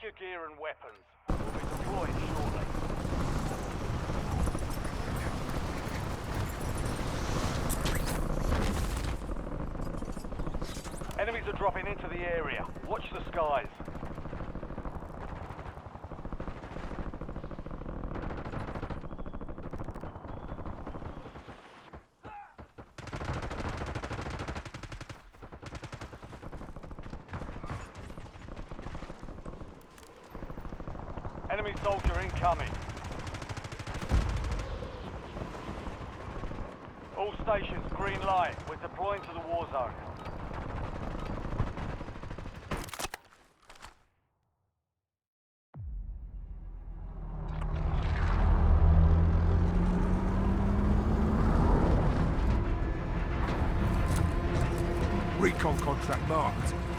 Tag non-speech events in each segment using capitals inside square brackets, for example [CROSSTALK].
Check your gear and weapons. We'll be deployed shortly. Enemies are dropping into the area. Watch the skies. Recon contract marked.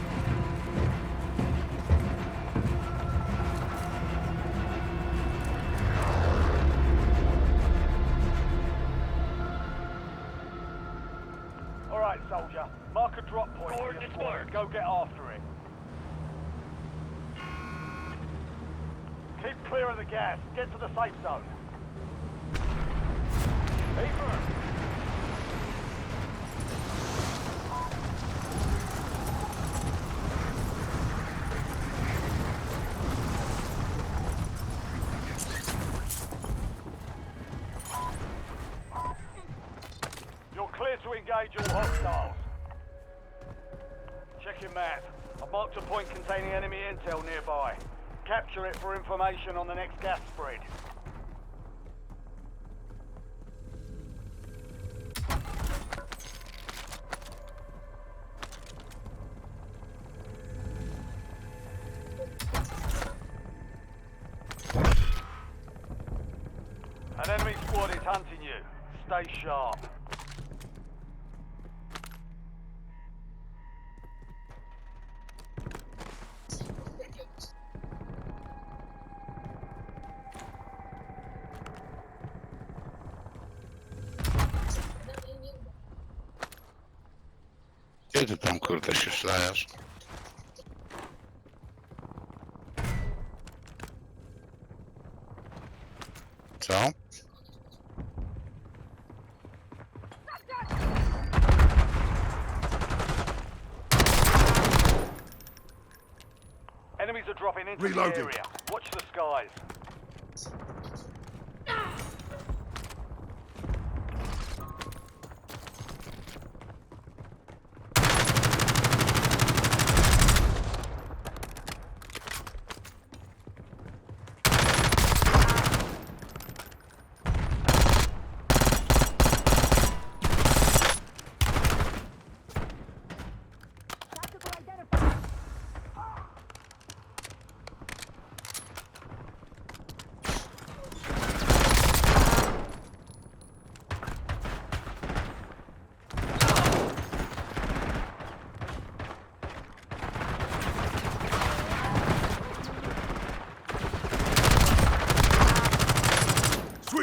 I've marked a point containing enemy intel nearby. Capture it for information on the next gas spread. Ty tam kurde się szlajesz? Co? Enemies are dropping into Reloading. the area. Watch the skies.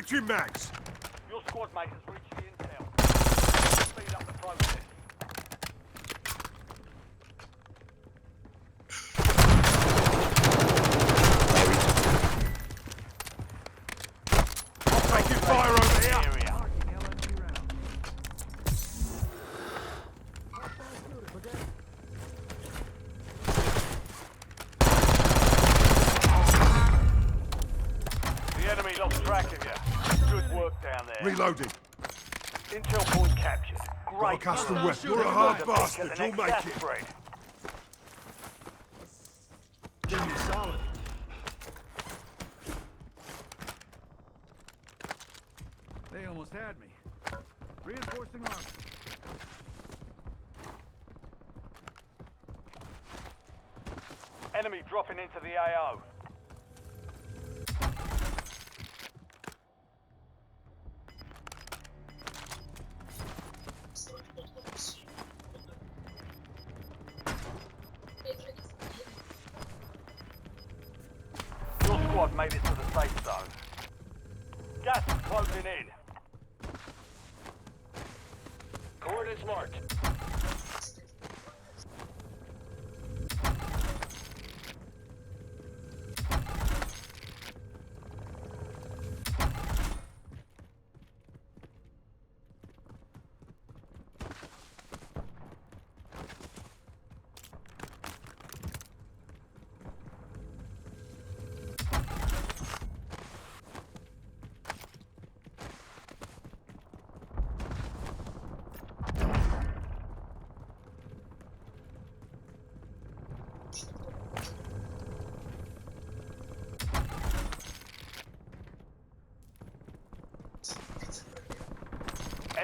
Switching mags. Your squad mate has reached the intel. Speed up the process. Taking fire over here. Area. The enemy lost track of you. Good work down there. Reloading. Intel point captured. Got a Great. custom work. weapon. You're a hard Pick at bastard. the You'll next make gas it. spread. solid. They almost had me. Reinforcing armor. Enemy dropping into the AO. Your squad made it to the safe zone. Gas is closing in. Coordinates marked.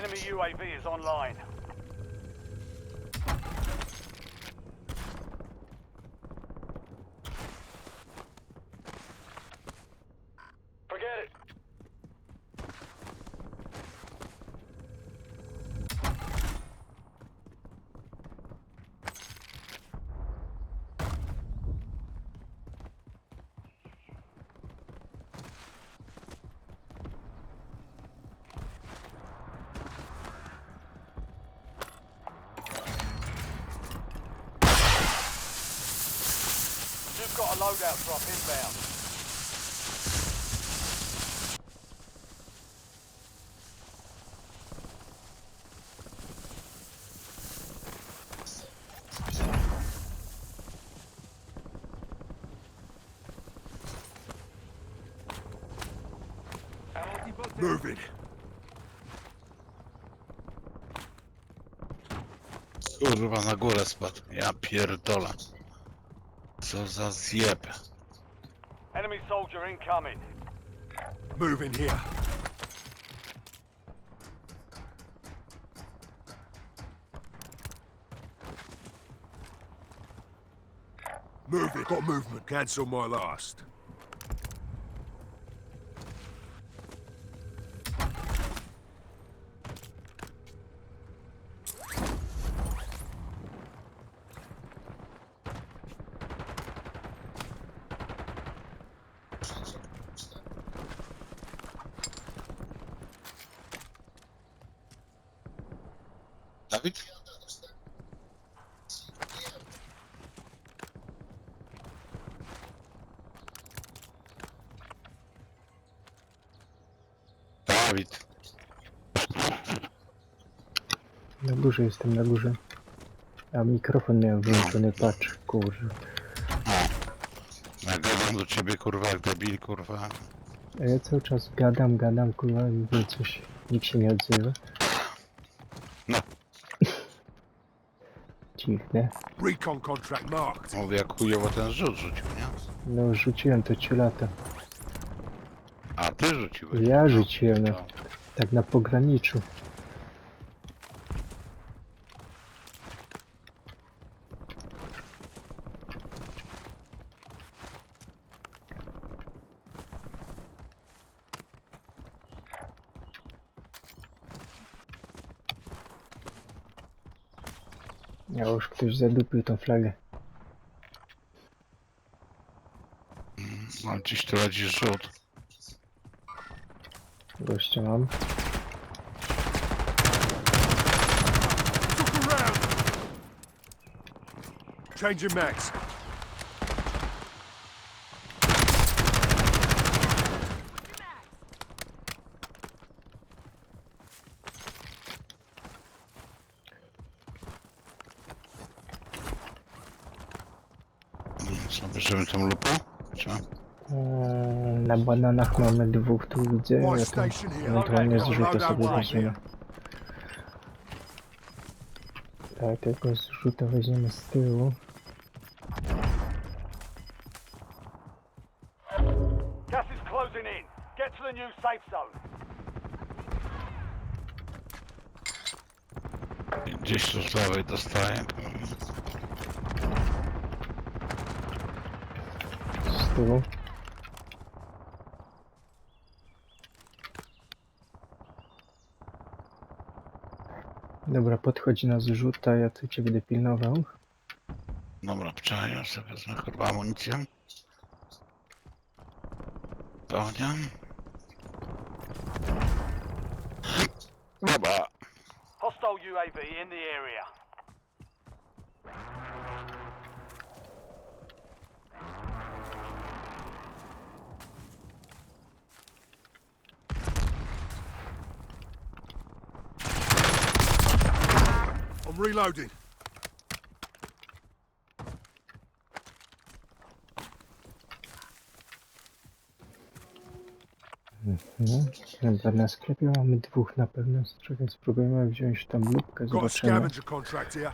Enemy UAV is online. Got a loadout drop inbound. Moving. Kurwa, na górę spadł. Ja pierdolę. Co za zjeb. Enemy soldier incoming. Move in here. Moving. Got movement. Cancel my last. Dawid? Dawid. Na górze jestem, na górze. A mikrofon miałem wyłączony, patrz, kurwa. Ja gadam do ciebie kurwa jak debil kurwa. A ja cały czas gadam, gadam, kurwa, i mówię coś, nikt się nie odzywa. Dziwne. Recon contract marked. Mówię jak chujowo ten rzut rzucił, nie? No rzuciłem to ciulata. A ty rzuciłeś. Ja rzuciłem. No. Tak na pograniczu. Ja już ktoś zadupił tą flagę. No gdzieś tu leci rzut. Gościa mam. Changing mags. Co, bierzemy tą lupę? Eee, Na bananach mamy dwóch, tu widzę, ja to ewentualnie zrzucę sobie weźmiemy. Tak, tego zrzuta weźmiemy z tyłu. Gas is closing in. Get to the new safe zone. Gdzieś tu z lewej dostaję. Tyłu. Dobra, podchodzi na zrzuta, ja tu cię będę pilnował. Dobra, wczoraj sobie wezmę chyba amunicję. Pełniam. Dobra. Hostile UAV in the area. I'm reloading. Mhm. Dobra, na sklepie mamy dwóch na pewno. Czekaj, spróbujemy wziąć tam lubkę, Got a zobaczymy. scavenger contract here.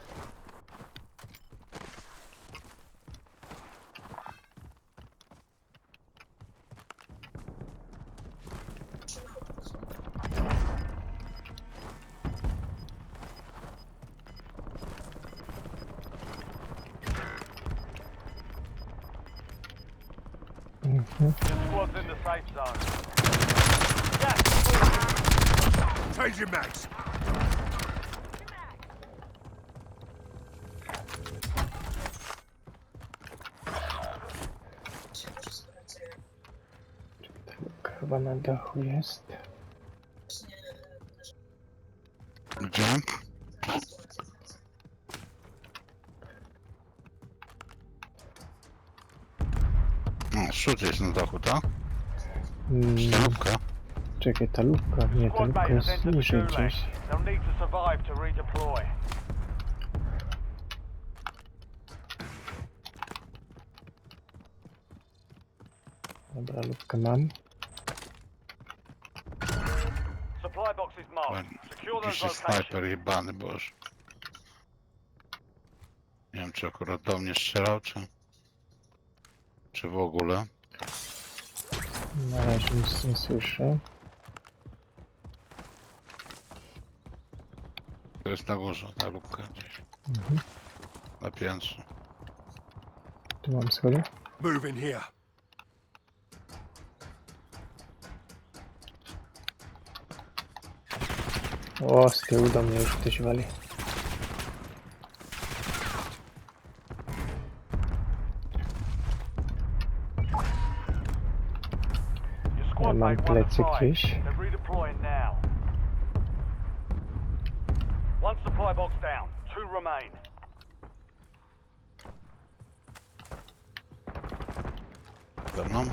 Squad's in the safe zone. Moving. Changing mags. Chyba na dachu jest. Szut jest na dachu, tak? Mm, Sztabka. czekaj, ta lubka. Nie, ta lubka jest niżej gdzieś. Dobra, lubkę mam. Supply box is marked. Secure those Jakiś locations. snajper jebany, bo już... Nie wiem, czy akurat do mnie strzelał, czy... Czy w ogóle. Na razie nic nie słyszę. To jest na górze, ta lubka gdzieś. Mhm. Na piętrze. Tu mam schody. Moving here. O, z tyłu do mnie już ktoś wali. They're redeploying now. One supply box down. Two remain. Mną?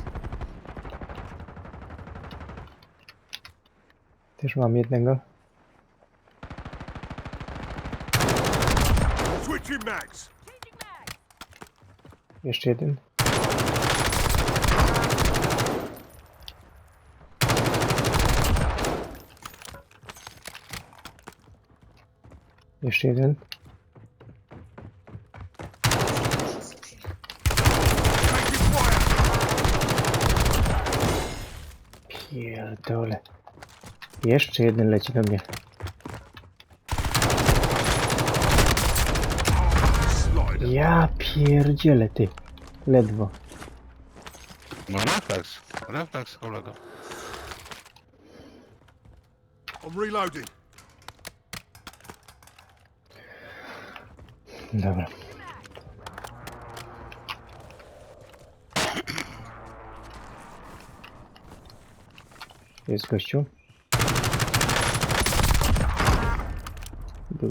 Też mam jednego. Switching mags. Jeszcze jeden. Jeszcze jeden. Pierdole. Jeszcze jeden leci do mnie. Ja pierdzielę ty. Ledwo. No refleks. Refleks, kolego. I'm reloading. Dobra. Jest gościu. Był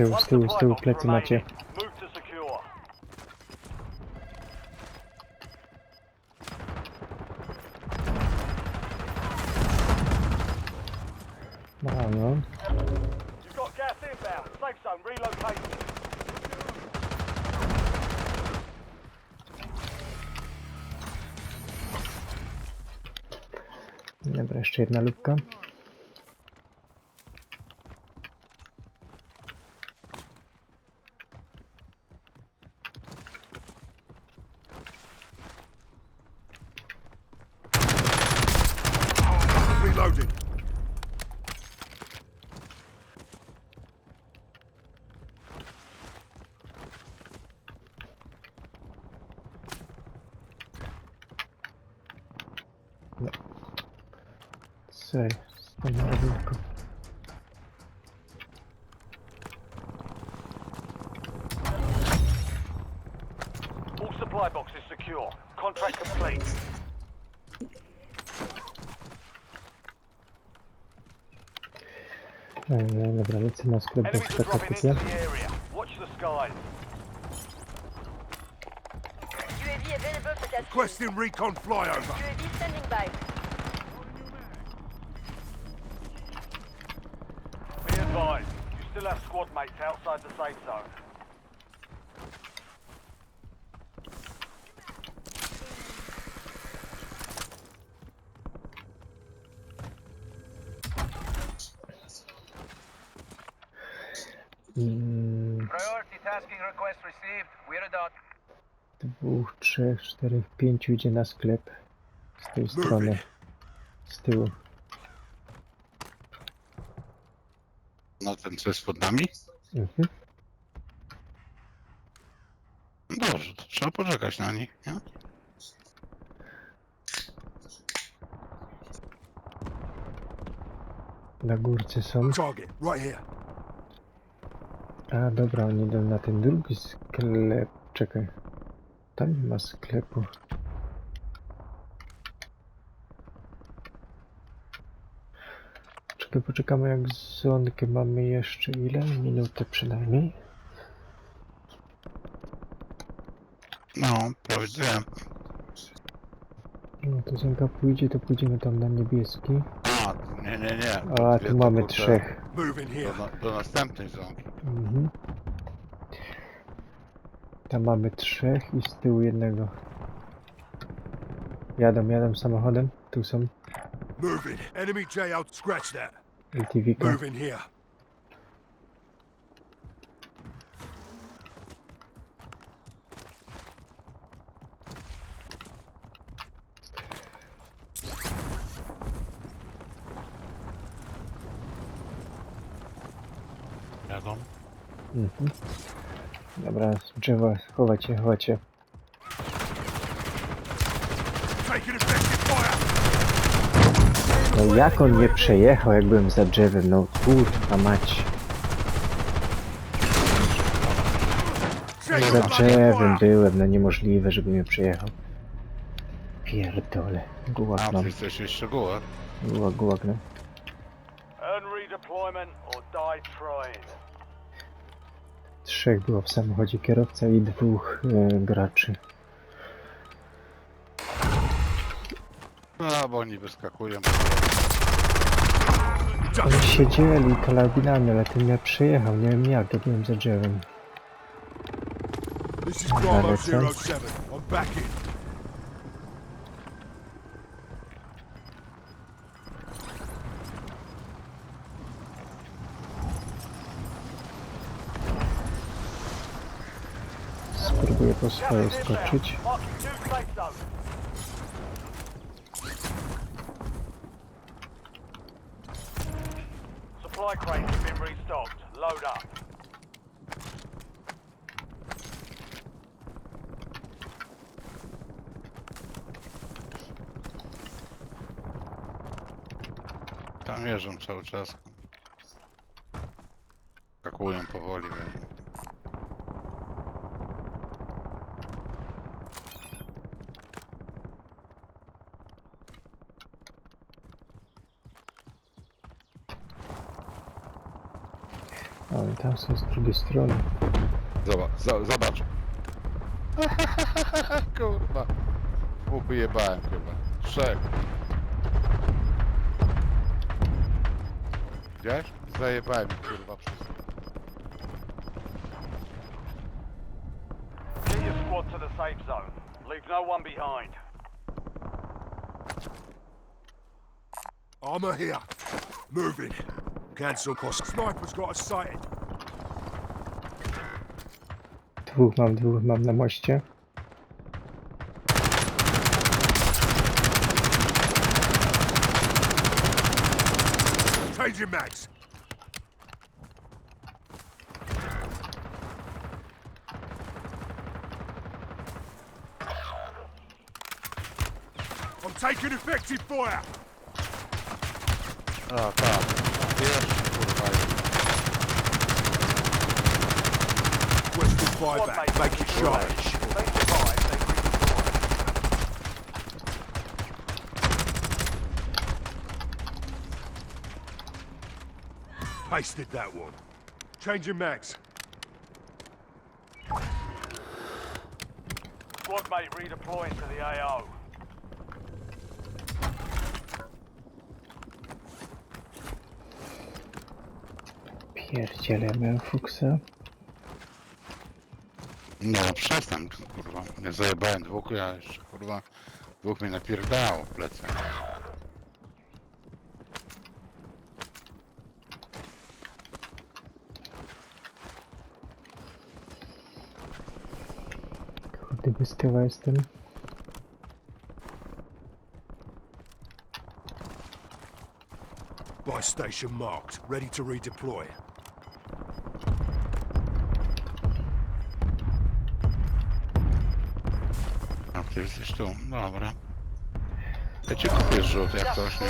tyłu, z tyłu, z tyłu plecy macie. Safe zone relocated. Dobra, jeszcze jedna lubka. All supply boxes secure. Contract complete. Dobra, lecę na sklep do Enemies are dropping into the area. Watch the skies. UAV available for tasking. Requesting recon flyover. UAV standing by. Be advised, you still have squad mates outside the safe zone. Request received. We're dot. dwóch, trzech, czterech, pięciu idzie na sklep. Z tej strony. Z tyłu. No ten co jest pod nami? Mhm. Dobrze, to trzeba poczekać na nich, nie? Na górce są. Target, right here. A dobra, oni idą na ten drugi sklep. Czekaj. Tam nie ma sklepu. Czekaj, poczekamy jak zonkę mamy jeszcze ile? Minutę przynajmniej. No, powiedziałem. No to zonka pójdzie, to pójdziemy tam na niebieski. A, nie, nie, nie. A Dwie tu to, mamy kurde, trzech. Moving Do, here. na- do następnej zonki. Mhm. Tam mamy trzech i z tyłu jednego. Jadą, jadą samochodem. Tu są Moving. Enemy J out. Scratch that. Moving here. Jadą. Mhm. Dobra, z drzewa, effective fire. No jak on nie przejechał, jak byłem za drzewem, no kurwa mać. Taking Za drzewem byłem, no niemożliwe, żeby mnie przejechał. Pierdole, gułak A, mam, ty jeszcze gułak, gułak, no. Earn redeployment or die trying. Trzech było w samochodzie, kierowca i dwóch e, graczy. No, bo oni wyskakują. Oni siedzieli karabinami, ale ten mnie przejechał, nie wiem jak, to byłem za drzewem. This is Bravo Lecę. 07. I'm back in. Spróbuję po swoje skoczyć. Supply crates have been restocked. Load up. Tam jeżdżą cały czas. Skakują powoli. Wiesz. A oni tam są z drugiej strony. Zobacz, za, [LAUGHS] zobacz. Kurwa. Dwóch wyjebałem chyba. Trzech. Widziałeś? Zajebałem ich, kurwa wszystko. Get your squad to the safe zone. Leave no one behind. Armor here. Moving. Cancel cost. Sniper's got us sighted. Dwóch mam, dwóch mam na moście. Changing mags. I'm taking effective fire. A, tak. Kurwa. Jest. Western Squad buyback. mates Make it destroyed. sharp. They survive, they redeploy. Pasted that one. Changing mags. Squad mate redeploying to the AO. Pierdziele, miałem fuksa. No przestań, kurwa. Nie zajebałem dwóch, ja jeszcze kurwa dwóch mnie napierdało w plecy. Kurde, błyskawa jestem. By station marked, ready to redeploy. Jesteś tu, dobra. Ja ci kupię rzut jak coś, nie?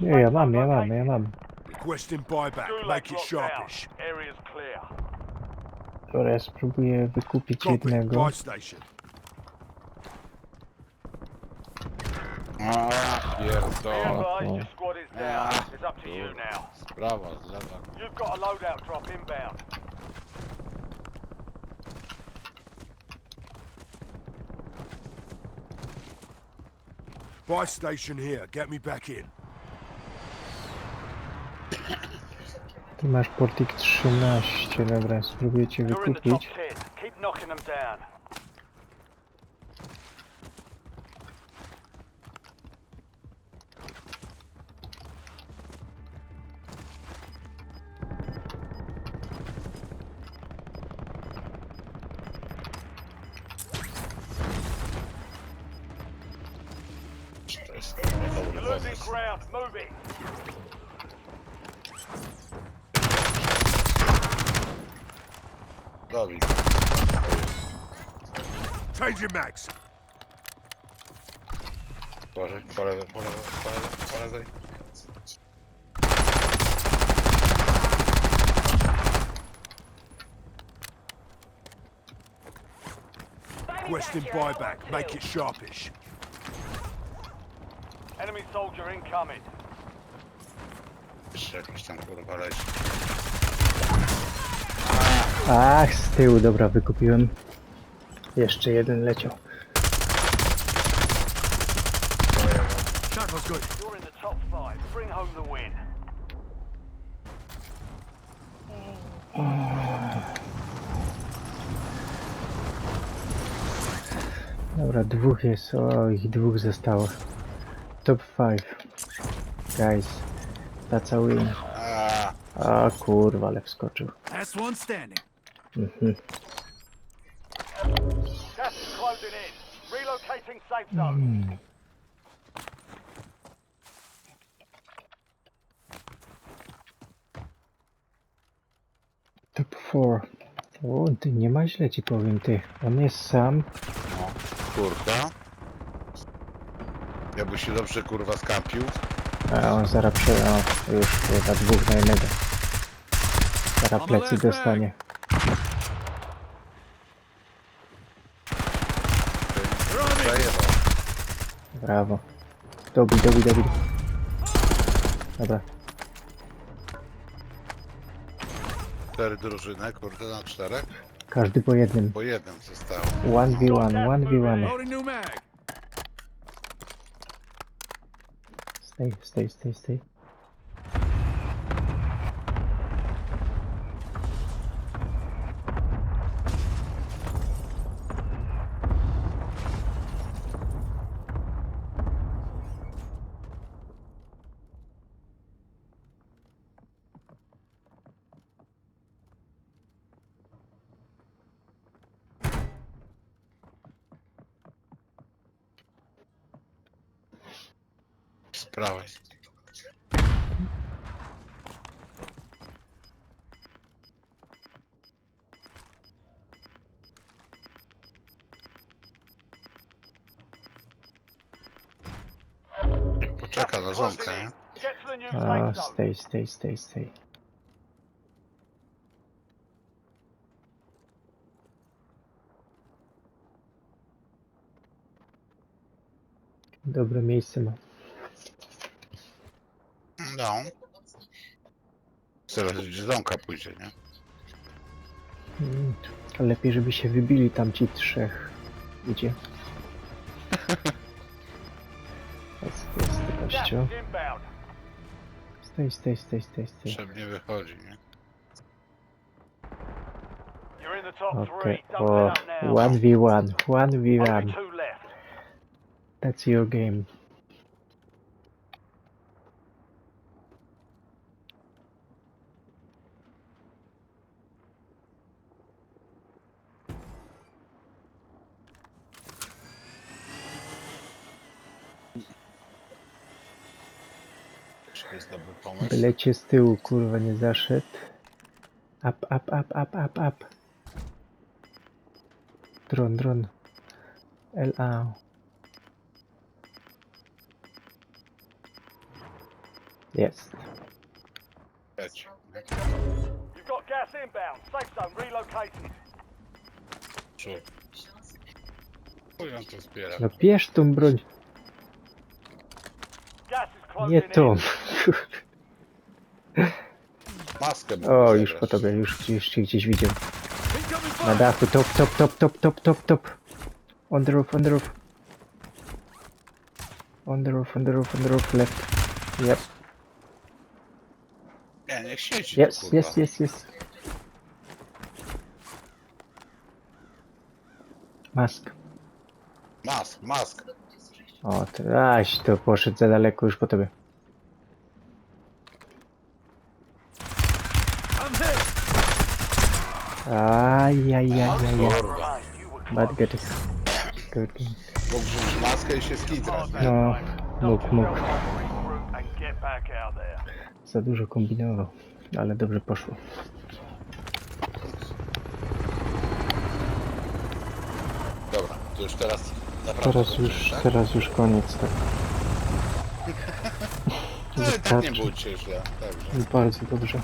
Nie, ja mam, ja mam, ja mam. Requesting buyback. Make it sharpish. Area's clear. Dobra, ja spróbuję wykupić Copy. jednego. Buy station. A, pierdolę. advised, your squad is down. It's up to you now. Sprawa z lewa. You've got a loadout drop inbound. Buy station here. Get me back in. Ty masz portik 13, dobra, spróbuję cię You're in the top wykupić. 10. Keep knocking them down. Changing mags. Uważaj, po lewej, po lewej, po lewej, po lewej. Requesting buyback. Make it sharpish. Enemy soldier incoming. Jeszcze jakiś tam kurwa leci. Ach, z tyłu, dobra, wykupiłem. Jeszcze jeden leciał. Shot was good. You're in the top five. Bring home the win. Dobra, dwóch jest, o, ich dwóch zostało. Top 5. Guys, that's a win. A, kurwa, ale wskoczył. Last one standing. Mhm. Relocating safe zone. Top 4. O, ty nie ma źle ci powiem, ty. On jest sam. no, kurka. Jakby się dobrze kurwa skampił. A on zaraz prze... O, już chyba dwóch na jednego. Zaraz plecy dostanie. Brawo. Dobi, dobi, dobi. Dobra. Cztery drużyny, kurde, na czterech. Każdy po jednym. Po jednym zostało. 1v1, 1v1. Loading new mag. Stay, stay, stay, stay. Z prawej. Poczeka na żonkę, nie? A, stay, stay, stay, stay. Dobre miejsce ma. No. Zaraz żonka pójdzie, nie? Mm, Lepiej, żeby się wybili tam ci trzech. Idzie. [LAUGHS] Gościu. inbound. Stay, stay, stay, stay, stay. Szybnie wychodzi, nie? Top Okay. O, it up now. 1v1, Only 1v1. two left. That's your game. To jest dobry pomysł. Z tyłu, kurwa, nie zaszedł. Up, up, up, up, up, up. Dron, dron. LA. Jest. Leć. You've got gas inbound. Safe zone relocated. Czu. Chuj on to zbiera. No bierz tą broń. Gas is closing Nie tą. Mu O, już po tobie, już, już cię gdzieś widział. Na dachu, top, top, top, top, top, top, top. On the roof, on the roof. On the roof, on the roof, on the roof, left. Yep. Nie, niech siedzi tu, Yes, kurwa. yes, yes, yes. Mask. Mask, mask. O, to, aś, to poszedł za daleko już po tobie. Ajajajajaj. Bad it. Good. Mógł wziąć maskę i się skitrać. nie? No, mógł, mógł. Za dużo kombinował, ale dobrze poszło. Dobra, to już teraz naprawdę Teraz już, tak? teraz już koniec, tak. [LAUGHS] No, i tak nie wystarczy. bójcie źle. Dobrze. Bardzo dobrze.